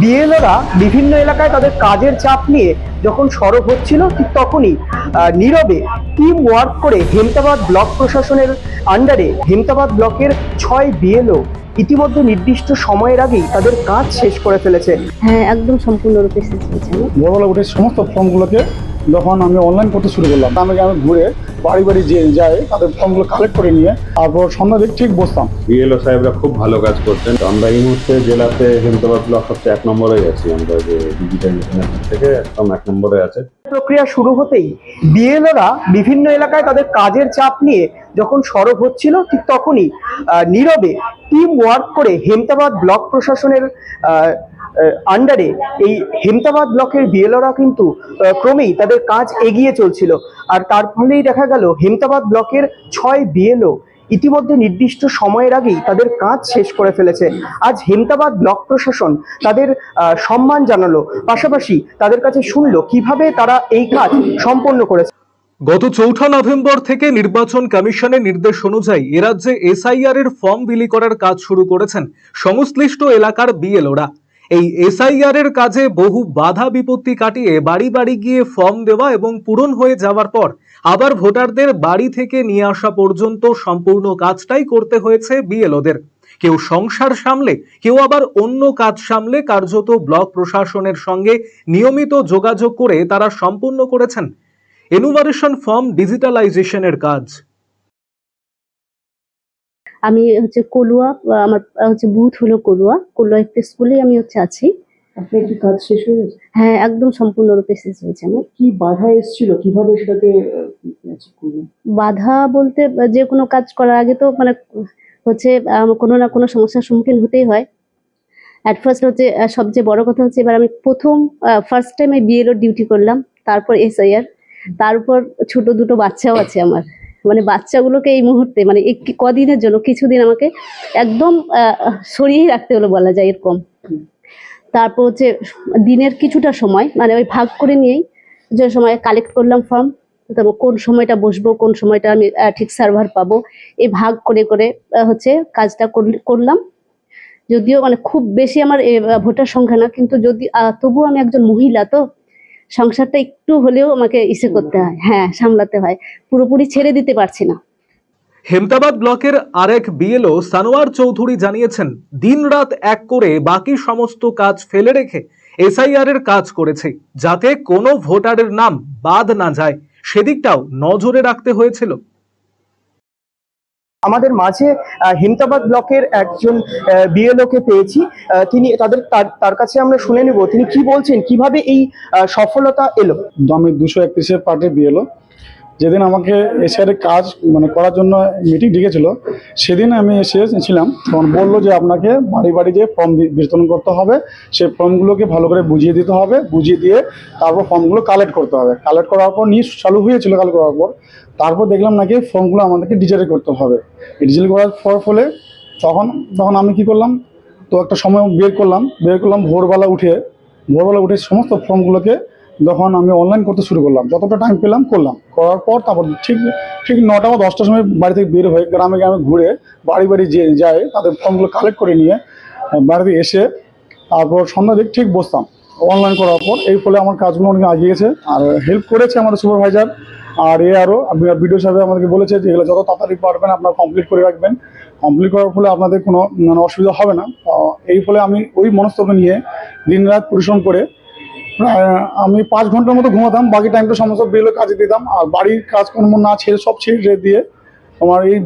বিএলওরা বিভিন্ন এলাকায় তাদের কাজের চাপ নিয়ে যখন সরব হচ্ছিল ঠিক তখনই আহ, নীরবে টিম ওয়ার্ক করে হেমতাবাদ ব্লক প্রশাসনের আন্ডারে হেমতাবাদ ব্লকের ছয় বিএলও ইতিমধ্যে নির্দিষ্ট সময়ের আগেই তাদের কাজ শেষ করে ফেলেছে। হ্যাঁ একদম সম্পূর্ণরূপে শেষ হয়েছে। বড় বড় সমস্ত ফর্মগুলোকে যখন আমি অনলাইন করতে শুরু করলাম গ্রামে গ্রামে ঘুরে বাড়ি বাড়ি যে যাই তাদের ফর্মগুলো কালেক্ট করে নিয়ে তারপর সন্ধ্যা দিক ঠিক বসতাম। বিএলও সাহেবরা খুব ভালো কাজ করতেন। তো আমরা এই মুহূর্তে জেলাতে হেমতাবাদ ব্লক হচ্ছে এক নম্বরে আছি। আমরা যে ডিজিটাল থেকে একদম এক নম্বরে আছে। প্রক্রিয়া শুরু হতেই বিএলওরা বিভিন্ন এলাকায় তাদের কাজের চাপ নিয়ে যখন সরব হচ্ছিল ঠিক তখনই আহ, নীরবে টিম ওয়ার্ক করে হেমতাবাদ ব্লক প্রশাসনের আন্ডারে এই হেমতাবাদ ব্লকের বিএলওরা কিন্তু ক্রমেই তাদের কাজ এগিয়ে চলছিল। আর তার ফলেই দেখা গেল, হেমতাবাদ ব্লকের ছয় বিএলও ইতিমধ্যে নির্দিষ্ট সময়ের আগেই তাদের কাজ শেষ করে ফেলেছে। আজ হেমতাবাদ ব্লক প্রশাসন তাদের সম্মান জানালো। পাশাপাশি তাদের কাছে শুনলো কীভাবে তারা এই কাজ সম্পন্ন করেছে। গত চৌঠা নভেম্বর থেকে নির্বাচন কমিশনের নির্দেশ অনুযায়ী এ রাজ্যে এসআইআর এর ফর্ম বিলি করার কাজ শুরু করেছেন সংশ্লিষ্ট এলাকার বিএলওরা। এই এসআইআর এর কাজে বহু বাধা বিপত্তি কাটিয়ে বাড়ি বাড়ি গিয়ে ফর্ম দেওয়া এবং পূরণ হয়ে যাওয়ার পর আবার ভোটারদের বাড়ি থেকে নিয়ে আসা পর্যন্ত সম্পূর্ণ কাজটাই করতে হয়েছে বিএলওদের কেউ সংসার সামলে, কেউ আবার অন্য কাজ সামলে কার্যত ব্লক প্রশাসনের সঙ্গে নিয়মিত যোগাযোগ করে তারা সম্পূর্ণ করেছেন। এনুমারেশন ফর্ম ডিজিটালাইজেশনের কাজ। আমি হচ্ছে কলুয়া আমার হচ্ছে বুথ হলো কলুয়া। কলুয়া একটি স্কুলেই আমি হচ্ছে আছি। আপনার কি কাজ শেষ হয়ে গেছে? হ্যাঁ একদম সম্পূর্ণরূপে শেষ হয়েছে আমার। কি বাধা এসেছিল? কীভাবে সেটাকে বাধা বলতে যে কোনো কাজ করার আগে তো মানে হচ্ছে কোনো না কোনো সমস্যার সম্মুখীন হতেই হয়। অ্যাট ফার্স্ট হচ্ছে সবচেয়ে বড় কথা হচ্ছে এবার আমি প্রথম ফার্স্ট টাইমে বিএলও ডিউটি করলাম তারপর এসআইআর তারপর ছোট দুটো বাচ্চাও আছে আমার। মানে বাচ্চাগুলোকে এই মুহূর্তে মানে কদিনের জন্য, কিছুদিন আমাকে একদম সরিয়েই রাখতে হলো বলা যায় এরকম। তারপর হচ্ছে দিনের কিছুটা সময় মানে ওই ভাগ করে নিয়েই যে সময় কালেক্ট করলাম ফর্ম তারপর কোন সময়টা বসবো, কোন সময়টা আমি ঠিক সার্ভার পাবো, এই ভাগ করে করে হচ্ছে কাজটা করল- করলাম। যদিও মানে খুব বেশি আমার ভোটার সংখ্যা না, কিন্তু যদি তবুও আমি একজন মহিলা তো সংসারটা একটু হলেও আমাকে ইসে করতে হয়। হ্যাঁ সামলাতে হয়। পুরোপুরি ছেড়ে দিতে পারছি না। হেমতাবাদ ব্লকের আরেক বিএলও সানোয়ার চৌধুরী জানিয়েছেন দিনরাত এক করে বাকি সমস্ত কাজ ফেলে রেখে এসআইআর এর কাজ করেছে যাতে কোনো ভোটারের নাম বাদ না যায়। সেদিকটাও নজরে রাখতে হয়েছিল। আমাদের মাঝে হেমতাবাদ ব্লকের একজন বিএলও কে পেয়েছি। তিনি তাদের, তার- কাছে আমরা শুনে নেব তিনি কি বলছেন, কীভাবে এই সফলতা এলো? আমি দুশো একত্রিশের পার্টির বিয়েলো যেদিন আমাকে এসআরের কাজ মানে করার জন্য মিটিং ডেকেছিল, সেদিন আমি এসেছিলাম তখন বলল যে আপনাকে বাড়ি বাড়ি যে ফর্ম বিতরণ করতে হবে। সেই ফর্মগুলোকে ভালো করে বুঝিয়ে দিতে হবে। বুঝিয়ে দিয়ে তারপর ফর্মগুলো কালেক্ট করতে হবে। কালেক্ট করার পর নিয়ে চালু হয়েছিল কালেক্ট করার পর। তারপর দেখলাম নাকি ফর্মগুলো আমাদেরকে ডিজিটাল করতে হবে। ডিজিটাল করার পর ফলে তখন তখন আমি কি করলাম, তো একটা সময় বের করলাম। বের করলাম ভোরবেলা উঠে। ভোরবেলা উঠে সমস্ত ফর্মগুলোকে যখন আমি অনলাইন করতে শুরু করলাম। যতটা টাইম পেলাম, করলাম। করার পর তারপর ঠিক ঠিক নটা বা দশটার সময় বাড়ি থেকে বের হয়ে গ্রামে গ্রামে ঘুরে বাড়ি বাড়ি যে যায়, তাদের ফর্মগুলো কালেক্ট করে নিয়ে বাড়িতে এসে তারপর সন্ধ্যা দিক ঠিক বসতাম। অনলাইন করার পর এই ফলে আমার কাজগুলো অনেক এগিয়ে গেছে। আর হেল্প করেছে আমাদের সুপারভাইজার আর এ আরও। বিডিও সাহেব আমাদেরকে বলেছে যে, এগুলো যত তাড়াতাড়ি পারবেন, আপনারা কমপ্লিট করে রাখবেন। কমপ্লিট করার ফলে আপনাদের কোনো মানে অসুবিধা হবে না। এই ফলে আমি ওই মনস্তত্ব নিয়ে দিনরাত পরিশ্রম করে আমি পাঁচ ঘণ্টার মতো ঘুমাতাম, বাকি টাইমটা সমস্ত বিএলও কাজে দিতাম। আর বাড়ির কাজকর্ম না ছেড়ে, সব ছেড়ে দিয়ে আমার এই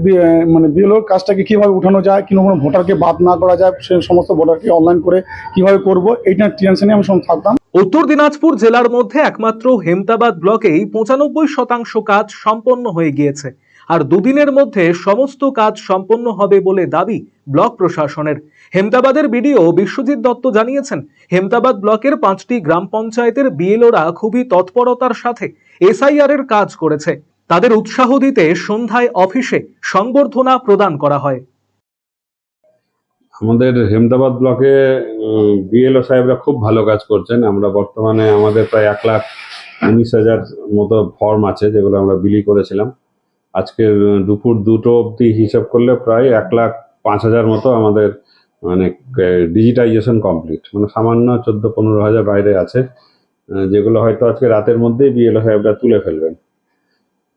মানে বিএলওর কাজটাকে কীভাবে উঠানো যায় কোনো কোনো ভোটারকে বাদ না করা যায়, সে সমস্ত ভোটারকে অনলাইন করে কীভাবে করব এইটা টেনশনে আমি সব থাকতাম। উত্তর দিনাজপুর জেলার মধ্যে একমাত্র হেমতাবাদ ব্লকেই পঁচানব্বই শতাংশ কাজ সম্পন্ন হয়ে গিয়েছে। আর দুদিনের মধ্যে সমস্ত কাজ সম্পন্ন হবে বলে দাবি ব্লক প্রশাসনের। হেমতাবাদের বিডিও বিশ্বজিৎ দত্ত জানিয়েছেন, হেমতাবাদ ব্লকের পাঁচটি গ্রাম পঞ্চায়েতের বিএলওরা খুবই তৎপরতার সাথে এসআইআর এর কাজ করেছে। তাদের উৎসাহ দিতে সন্ধ্যায় অফিসে সংবর্ধনা প্রদান করা হয়। আমাদের হেমদাবাদ ব্লকে বিএলও সাহেবরা খুব ভালো কাজ করছেন। আমরা বর্তমানে আমাদের প্রায় এক লাখ উনিশ হাজার মতো ফর্ম আছে, যেগুলো আমরা বিলি করেছিলাম। আজকে দুপুর দুটো অবধি হিসাব করলে প্রায় এক লাখ পাঁচ হাজার মতো আমাদের মানে ডিজিটাইজেশন কমপ্লিট মানে সামান্য চোদ্দ পনেরো হাজার বাইরে আছে, যেগুলো হয়তো আজকে রাতের মধ্যেই বিএলও সাহেবরা তুলে ফেলবেন।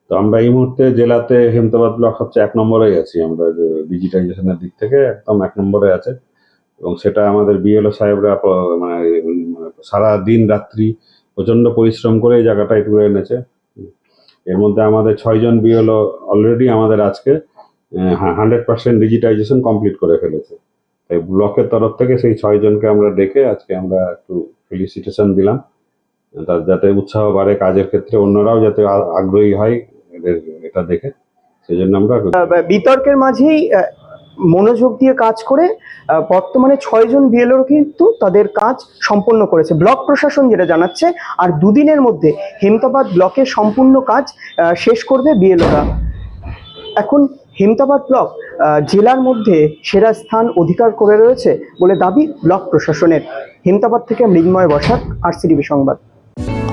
তো আমরা এই মুহূর্তে জেলাতে হেমতাবাদ ব্লক সবচেয়ে এক নম্বরেই আছি, আমরা ডিজিটাইজেশনের দিক থেকে একদম এক নম্বরে আছে। এবং সেটা আমাদের বিএলও সাহেবরা মানে সারা দিন রাত্রি প্রচণ্ড পরিশ্রম করে এই জায়গাটায় তুলে এনেছে। এর মধ্যে আমাদের ছয়জন বিএলও অলরেডি আমাদের আজকে হান্ড্রেড পার্সেন্ট ডিজিটাইজেশন কমপ্লিট করে ফেলেছে। তাই ব্লকের তরফ থেকে সেই ছয়জনকে আমরা ডেকে আজকে আমরা একটু ফেলিসিটেশন দিলাম তার যাতে উৎসাহ বাড়ে কাজের ক্ষেত্রে, অন্যরাও যাতে আগ্রহী হয় এটা দেখে। সেই জন্য আমরা বিতর্কের মাঝেই মনোযোগ দিয়ে কাজ করে বর্তমানে ছয়জন বিএলওর কিন্তু তাদের কাজ সম্পন্ন করেছে। ব্লক প্রশাসন যেটা জানাচ্ছে, আর দুদিনের মধ্যে হেমতাবাদ ব্লকের সম্পূর্ণ কাজ শেষ করবে বিএলওরা। এখন হেমতাবাদ ব্লক জেলার মধ্যে সেরা স্থান অধিকার করে রয়েছে বলে দাবি ব্লক প্রশাসনের। হেমতাবাদ থেকে মৃন্ময় বসাক আরসিডিবি সংবাদ।